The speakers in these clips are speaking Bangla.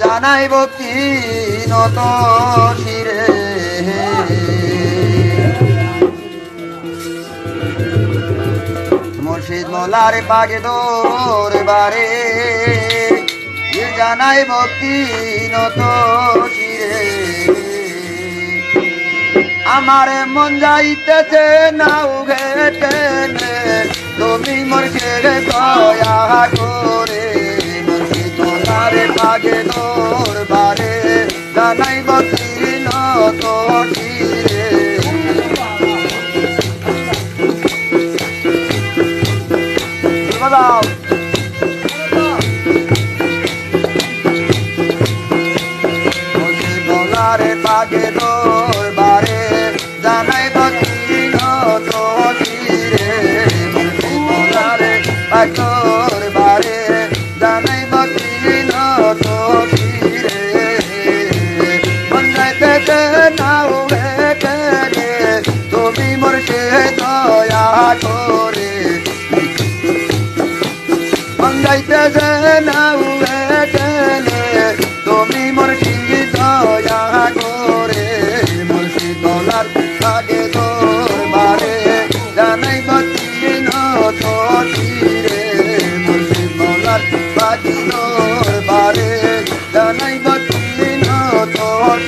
জানাই ভক্তি নত শিরে। মুর্শিদ মোলার পাগে দরবারে এ জানাই ভক্তি নত শিরে। আমার মন যাইতেছে নাও ঘেটে তুমি মোর ঘেরে দয়া করে পাগে দরবারে। জানাই ভক্তি নত শিরে বাজাও বলছি বলারে তোর বারে জানাই বাকি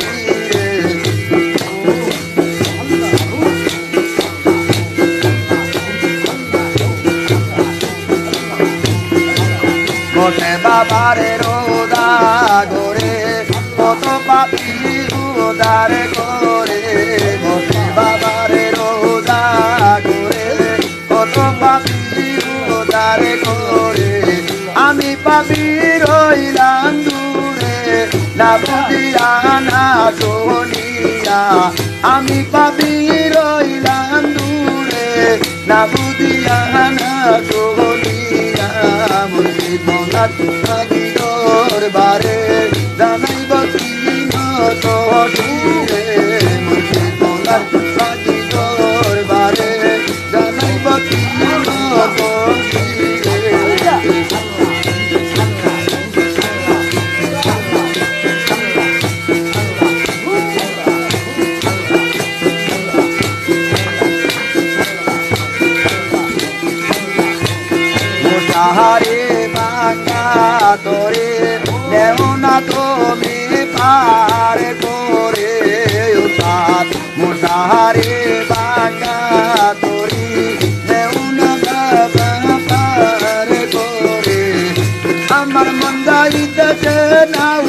নীরে মোটে বাবারে রোদা গোরে কত পাপি উদার। আমি রইলাম দূরে, না বুঝিয়া আমি পাবি রইলাম দূরে, না বুঝিয়া না শুনিয়া। মুর্শিদ মনাত দরবারে মোটাহারে বাঙ্গা তোরে দেও না তুমি পার করে উতাত মোটাহারে বাঙ্গা তোরি দেও না পার করে। আমার মন যাইতেছে নাও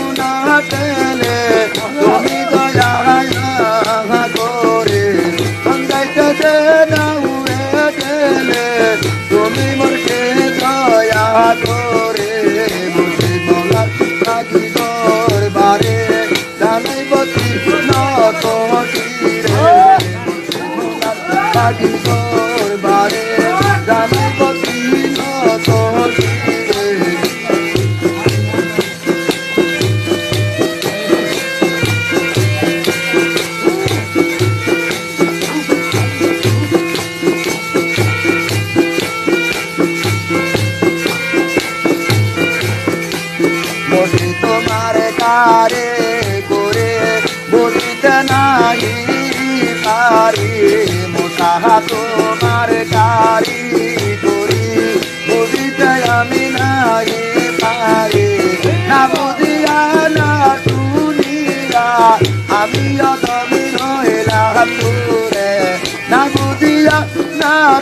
Radhika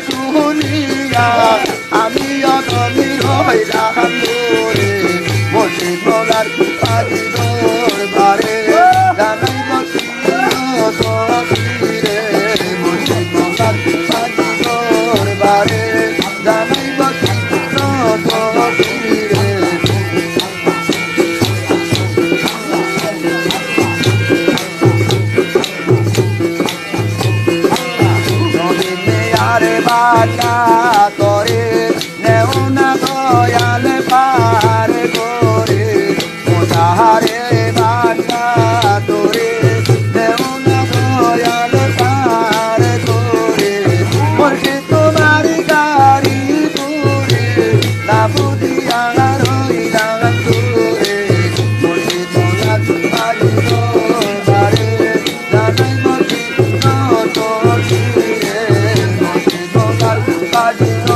শুনিয়া আমি অদমি রইলাম Acá todo Body.